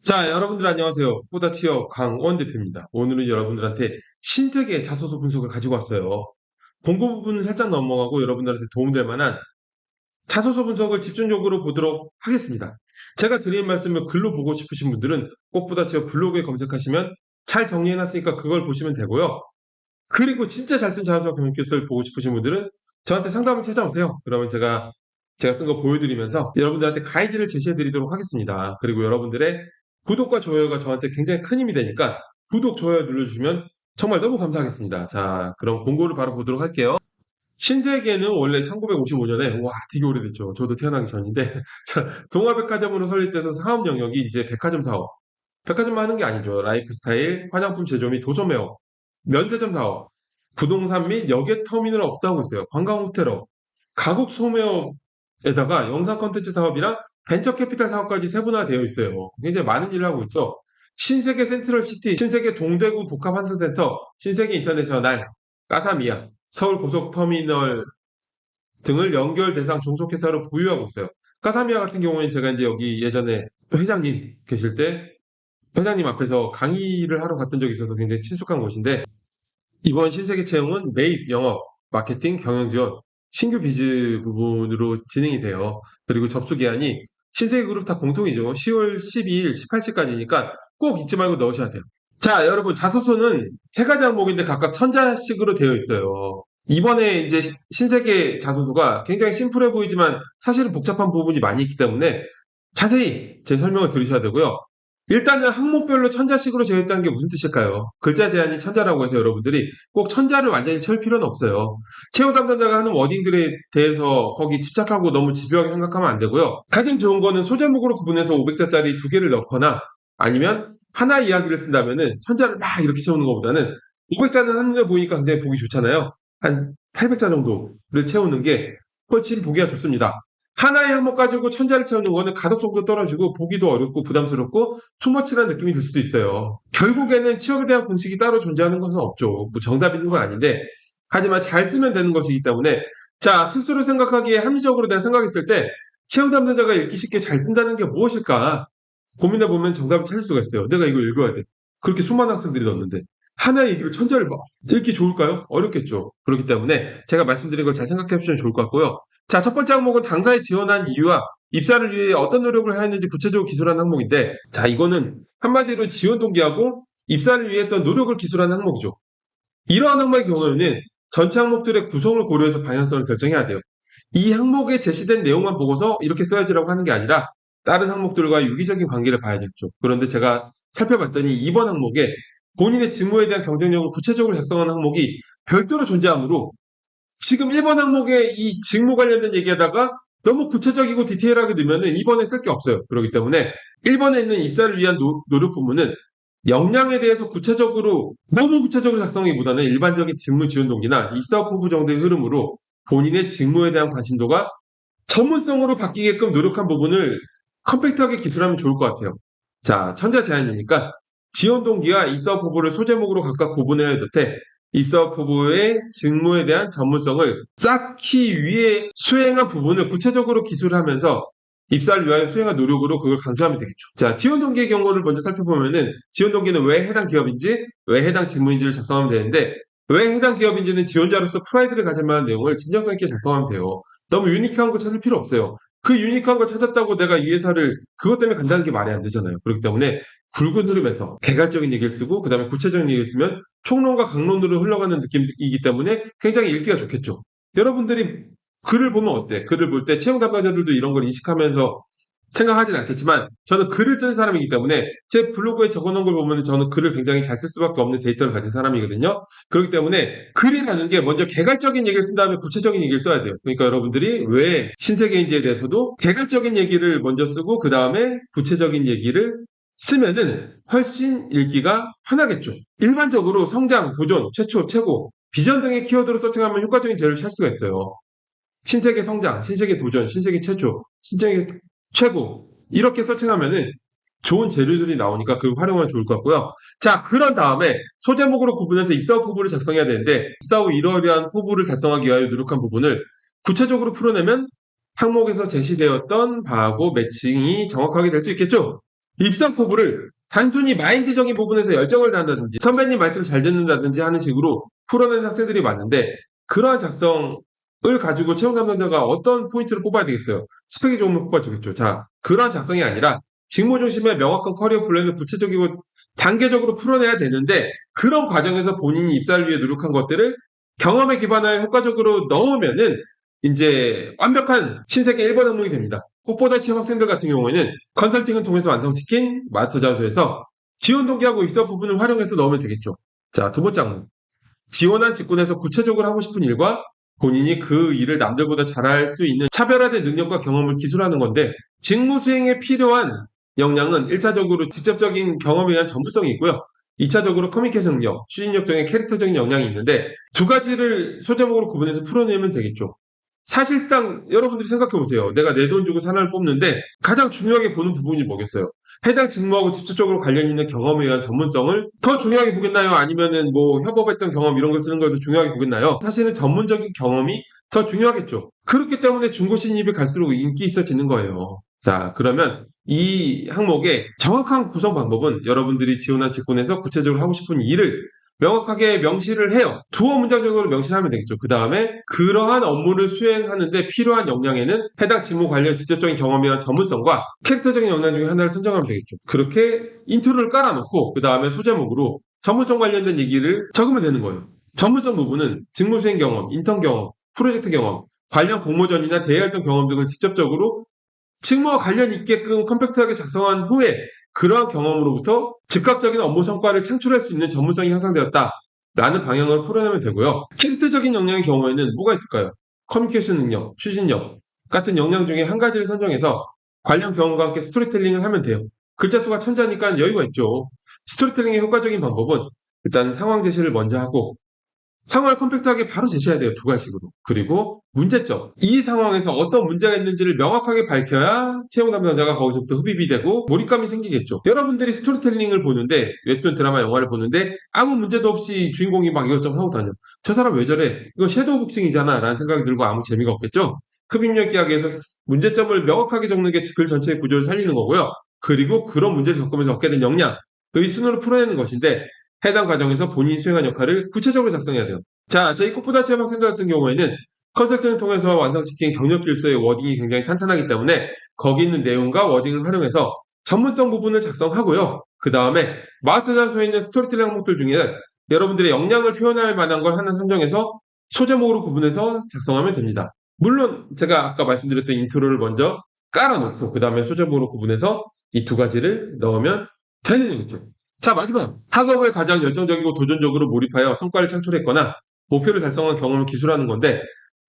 자, 여러분들 안녕하세요. 뿌다 취업 강원 대표입니다. 오늘은 여러분들한테 신세계 자소서 분석을 가지고 왔어요. 공고 부분은 살짝 넘어가고 여러분들한테 도움될 만한 자소서 분석을 집중적으로 보도록 하겠습니다. 제가 드리는 말씀을 글로 보고 싶으신 분들은 꼭 뿌다 취업 블로그에 검색하시면 잘 정리해놨으니까 그걸 보시면 되고요. 그리고 진짜 잘 쓴 자소서 경력기를 보고 싶으신 분들은 저한테 상담을 찾아오세요. 그러면 제가 제가 쓴 거 보여드리면서 여러분들한테 가이드를 제시해드리도록 하겠습니다. 그리고 여러분들의 구독과 좋아요가 저한테 굉장히 큰 힘이 되니까 구독, 좋아요 눌러주시면 정말 너무 감사하겠습니다. 자, 그럼 공고를 바로 보도록 할게요. 신세계는 원래 1955년에, 와, 되게 오래됐죠. 저도 태어나기 전인데, 자, 동아백화점으로 설립돼서 사업 영역이 이제 백화점 사업. 백화점만 하는 게 아니죠. 라이프스타일, 화장품 제조 및 도소 매업, 면세점 사업, 부동산 및 여객 터미널 업도 하고 있어요. 관광 호텔업, 가국 소매업에다가 영상 컨텐츠 사업이랑 벤처 캐피탈 사업까지 세분화되어 있어요. 굉장히 많은 일을 하고 있죠. 신세계 센트럴 시티, 신세계 동대구 복합환승센터, 신세계 인터내셔널, 까사미아, 서울 고속터미널 등을 연결 대상 종속회사로 보유하고 있어요. 까사미아 같은 경우에는 제가 이제 여기 예전에 회장님 계실 때 회장님 앞에서 강의를 하러 갔던 적이 있어서 굉장히 친숙한 곳인데 이번 신세계 채용은 매입, 영업, 마케팅, 경영 지원, 신규 비즈 부분으로 진행이 돼요. 그리고 접수 기한이 신세계 그룹 다 공통이죠. 10월 12일, 18시까지니까 꼭 잊지 말고 넣으셔야 돼요. 자, 여러분, 자소서는 세 가지 항목인데 각각 천자식으로 되어 있어요. 이번에 이제 시- 신세계 자소서가 굉장히 심플해 보이지만 사실은 복잡한 부분이 많이 있기 때문에 자세히 제 설명을 들으셔야 되고요. 일단은 항목별로 천자식으로 있다는 게 무슨 뜻일까요? 글자 제한이 천자라고 해서 여러분들이 꼭 천자를 완전히 채울 필요는 없어요. 채용 담당자가 하는 워딩들에 대해서 거기 집착하고 너무 집요하게 생각하면 안 되고요. 가장 좋은 거는 소제목으로 구분해서 500자짜리 두 개를 넣거나 아니면 하나 이야기를 쓴다면은 천자를 막 이렇게 채우는 것보다는 500자는 한눈에 보이니까 굉장히 보기 좋잖아요. 한 800자 정도를 채우는 게 훨씬 보기가 좋습니다. 하나의 항목 가지고 천자를 채우는 거는 가독성도 떨어지고 보기도 어렵고 부담스럽고 투머치한 느낌이 들 수도 있어요. 결국에는 취업에 대한 공식이 따로 존재하는 것은 없죠. 뭐 정답이 있는 건 아닌데 하지만 잘 쓰면 되는 것이기 때문에 자 스스로 생각하기에 합리적으로 내가 생각했을 때 채용 담당자가 읽기 쉽게 잘 쓴다는 게 무엇일까 고민해 보면 정답을 찾을 수가 있어요. 내가 이거 읽어야 돼. 그렇게 수많은 학생들이 넣었는데 하나의 얘기를 천자를 막 읽기 좋을까요? 어렵겠죠. 그렇기 때문에 제가 말씀드린 걸 잘 생각해 보시면 좋을 것 같고요. 자, 첫 번째 항목은 당사에 지원한 이유와 입사를 위해 어떤 노력을 하였는지 구체적으로 기술한 항목인데, 자, 이거는 한마디로 지원 동기하고 입사를 위해 했던 노력을 기술한 항목이죠. 이러한 항목의 경우에는 전체 항목들의 구성을 고려해서 방향성을 결정해야 돼요. 이 항목에 제시된 내용만 보고서 이렇게 써야지라고 하는 게 아니라 다른 항목들과 유기적인 관계를 봐야겠죠. 그런데 제가 살펴봤더니 이번 항목에 본인의 직무에 대한 경쟁력을 구체적으로 작성한 항목이 별도로 존재하므로 지금 1번 항목에 이 직무 관련된 얘기하다가 너무 구체적이고 디테일하게 넣으면은 2번에 쓸 게 없어요. 그렇기 때문에 1번에 있는 입사를 위한 노, 노력 부문은 역량에 대해서 구체적으로 너무 구체적으로 작성하기보다는 일반적인 직무 지원 동기나 입사 후보 정도의 흐름으로 본인의 직무에 대한 관심도가 전문성으로 바뀌게끔 노력한 부분을 컴팩트하게 기술하면 좋을 것 같아요. 자, 천자 제한이니까 지원 동기와 입사업 후보를 소제목으로 각각 구분해야 돼. 입사업 후보의 직무에 대한 전문성을 쌓기 위해 수행한 부분을 구체적으로 기술하면서 입사를 위하여 수행한 노력으로 그걸 강조하면 되겠죠. 자, 지원 동기의 경우를 먼저 살펴보면은 지원 동기는 왜 해당 기업인지, 왜 해당 직무인지를 작성하면 되는데 왜 해당 기업인지는 지원자로서 프라이드를 가질 만한 내용을 진정성 있게 작성하면 돼요. 너무 유니크한 거 찾을 필요 없어요. 그 유니크한 걸 찾았다고 내가 이 회사를 그것 때문에 간다는 게 말이 안 되잖아요. 그렇기 때문에 굵은 흐름에서 개괄적인 얘기를 쓰고 그 다음에 구체적인 얘기를 쓰면 총론과 강론으로 흘러가는 느낌이기 때문에 굉장히 읽기가 좋겠죠. 여러분들이 글을 보면 어때? 글을 볼 때 채용 담당자들도 이런 걸 인식하면서 생각하진 않겠지만 저는 글을 쓰는 사람이기 때문에 제 블로그에 적어놓은 걸 보면 저는 글을 굉장히 잘 쓸 수밖에 없는 데이터를 가진 사람이거든요. 그렇기 때문에 글이라는 게 먼저 개괄적인 얘기를 쓴 다음에 구체적인 얘기를 써야 돼요. 그러니까 여러분들이 왜 신세계인지에 대해서도 개괄적인 얘기를 먼저 쓰고 그 다음에 구체적인 얘기를 쓰면은 훨씬 읽기가 편하겠죠. 일반적으로 성장, 도전, 최초, 최고, 비전 등의 키워드로 서칭하면 효과적인 재료를 찾을 수가 있어요. 신세계 성장, 신세계 도전, 신세계 최초, 신세계 최고 이렇게 서칭하면은 좋은 재료들이 나오니까 그걸 활용하면 좋을 것 같고요. 자, 그런 다음에 소제목으로 구분해서 입사 후 포부를 작성해야 되는데 입사 후 이러이러한 포부를 달성하기 위하여 노력한 부분을 구체적으로 풀어내면 항목에서 제시되었던 바하고 매칭이 정확하게 될 수 있겠죠? 입사 포부를 단순히 마인드적인 부분에서 열정을 다한다든지 선배님 말씀 잘 듣는다든지 하는 식으로 풀어내는 학생들이 많은데 그러한 작성을 가지고 채용 담당자가 어떤 포인트를 뽑아야 되겠어요? 스펙이 좋으면 뽑아주겠죠. 자, 그러한 작성이 아니라 직무 중심의 명확한 커리어 플랜을 구체적이고 단계적으로 풀어내야 되는데 그런 과정에서 본인이 입사를 위해 노력한 것들을 경험에 기반하여 효과적으로 넣으면은 이제 완벽한 신세계 1번 항목이 됩니다. 꽃보다 취업 학생들 같은 경우에는 컨설팅을 통해서 완성시킨 마스터 자소에서 지원 동기하고 입사 부분을 활용해서 넣으면 되겠죠. 자, 두 번째 항목. 지원한 직군에서 구체적으로 하고 싶은 일과 본인이 그 일을 남들보다 잘할 수 있는 차별화된 능력과 경험을 기술하는 건데 직무 수행에 필요한 역량은 1차적으로 직접적인 경험에 의한 전부성이 있고요. 2차적으로 커뮤니케이션 능력, 추진력 등의 캐릭터적인 역량이 있는데 두 가지를 소제목으로 구분해서 풀어내면 되겠죠. 사실상 여러분들이 생각해 보세요. 내가 내 돈 주고 사람을 뽑는데 가장 중요하게 보는 부분이 뭐겠어요? 해당 직무하고 직접적으로 관련 있는 경험에 의한 전문성을 더 중요하게 보겠나요? 아니면은 뭐 협업했던 경험 이런 걸 쓰는 걸 더 중요하게 보겠나요? 사실은 전문적인 경험이 더 중요하겠죠. 그렇기 때문에 중고 신입이 갈수록 인기 있어지는 거예요. 자, 그러면 이 항목의 정확한 구성 방법은 여러분들이 지원한 직군에서 구체적으로 하고 싶은 일을 명확하게 명시를 해요. 두어 문장적으로 명시를 하면 되겠죠. 그 다음에 그러한 업무를 수행하는데 필요한 역량에는 해당 직무 관련 직접적인 경험이나 전문성과 캐릭터적인 역량 중에 하나를 선정하면 되겠죠. 그렇게 인트로를 깔아놓고 그 다음에 소제목으로 전문성 관련된 얘기를 적으면 되는 거예요. 전문성 부분은 직무 수행 경험, 인턴 경험, 프로젝트 경험, 관련 공모전이나 대외 활동 경험 등을 직접적으로 직무와 관련 있게끔 컴팩트하게 작성한 후에 그러한 경험으로부터 즉각적인 업무 성과를 창출할 수 있는 전문성이 향상되었다. 라는 방향으로 풀어내면 되고요. 캐릭터적인 역량의 경우에는 뭐가 있을까요? 커뮤니케이션 능력, 추진력 같은 역량 중에 한 가지를 선정해서 관련 경험과 함께 스토리텔링을 하면 돼요. 글자 수가 천자니까 여유가 있죠. 스토리텔링의 효과적인 방법은 일단 상황 제시를 먼저 하고 상황을 컴팩트하게 바로 제시해야 돼요. 두 가지식으로. 그리고 문제점. 이 상황에서 어떤 문제가 있는지를 명확하게 밝혀야 채용 담당자가 거기서부터 흡입이 되고 몰입감이 생기겠죠. 여러분들이 스토리텔링을 보는데 웹툰 드라마 영화를 보는데 아무 문제도 없이 주인공이 막 이것저것 하고 다녀. 저 사람 왜 저래? 이거 섀도우 복싱이잖아. 라는 생각이 들고 아무 재미가 없겠죠. 흡입력 이야기에서 문제점을 명확하게 적는 게 글 전체의 구조를 살리는 거고요. 그리고 그런 문제를 겪으면서 얻게 된 역량, 그이 순으로 풀어내는 것인데 해당 과정에서 본인이 수행한 역할을 구체적으로 작성해야 돼요. 자, 저희 코프다 체험 학생들 같은 경우에는 컨설팅을 통해서 완성시킨 경력 길수의 워딩이 굉장히 탄탄하기 때문에 거기 있는 내용과 워딩을 활용해서 전문성 부분을 작성하고요. 그 다음에 마스터 자소에 있는 스토리텔링 항목들 중에 여러분들의 역량을 표현할 만한 걸 하나 선정해서 소제목으로 구분해서 작성하면 됩니다. 물론 제가 아까 말씀드렸던 인트로를 먼저 깔아놓고 그 다음에 소제목으로 구분해서 이 두 가지를 넣으면 되는 거죠. 자, 마지막. 학업을 가장 열정적이고 도전적으로 몰입하여 성과를 창출했거나 목표를 달성한 경험을 기술하는 건데,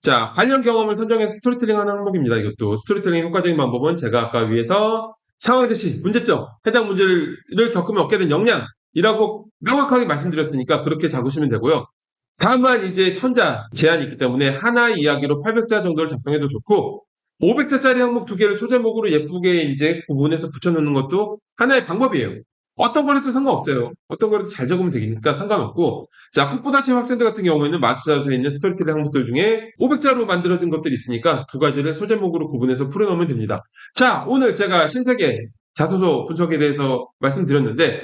자, 관련 경험을 선정해서 스토리텔링 하는 항목입니다. 이것도. 스토리텔링의 효과적인 방법은 제가 아까 위에서 상황 제시, 문제점, 해당 문제를 겪으면 얻게 된 역량이라고 명확하게 말씀드렸으니까 그렇게 잡으시면 되고요. 다만 이제 천자 제한이 있기 때문에 하나의 이야기로 800자 정도를 작성해도 좋고, 500자짜리 항목 두 개를 소제목으로 예쁘게 이제 구분해서 붙여놓는 것도 하나의 방법이에요. 어떤 거래도 상관없어요. 어떤 거래도 잘 적으면 되니까 상관없고 자 꽃보다치 학생들 같은 경우에는 마트자소에 있는 스토리텔링 항목들 중에 500자로 만들어진 것들이 있으니까 두 가지를 소제목으로 구분해서 풀어놓으면 됩니다. 자 오늘 제가 신세계 자소서 분석에 대해서 말씀드렸는데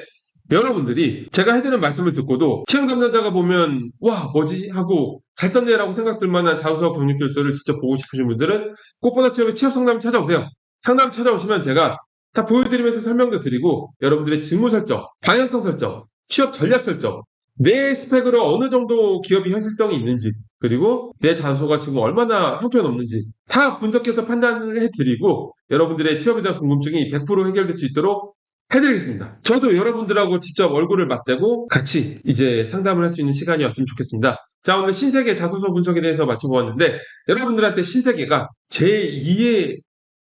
여러분들이 제가 해드리는 말씀을 듣고도 채용 담당자가 보면 와 뭐지 하고 잘 썼네라고 생각들 만한 자소서 경력 결서를 직접 보고 싶으신 분들은 꽃보다 취업의 취업 상담 찾아오세요. 상담 찾아오시면 제가 다 보여드리면서 설명도 드리고 여러분들의 직무 설정, 방향성 설정, 취업 전략 설정, 내 스펙으로 어느 정도 기업이 현실성이 있는지 그리고 내 자소가 지금 얼마나 형편없는지 다 분석해서 판단을 해드리고 여러분들의 취업에 대한 궁금증이 100% 해결될 수 있도록 해드리겠습니다. 저도 여러분들하고 직접 얼굴을 맞대고 같이 이제 상담을 할 수 있는 시간이었으면 좋겠습니다. 자, 오늘 신세계 자소서 분석에 대해서 맞춰보았는데 여러분들한테 신세계가 제2의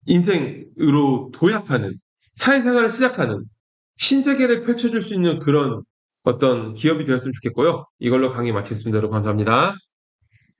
인생으로 도약하는 사회생활을 시작하는 신세계를 펼쳐줄 수 있는 그런 어떤 기업이 되었으면 좋겠고요. 이걸로 강의 마치겠습니다. 여러분 감사합니다.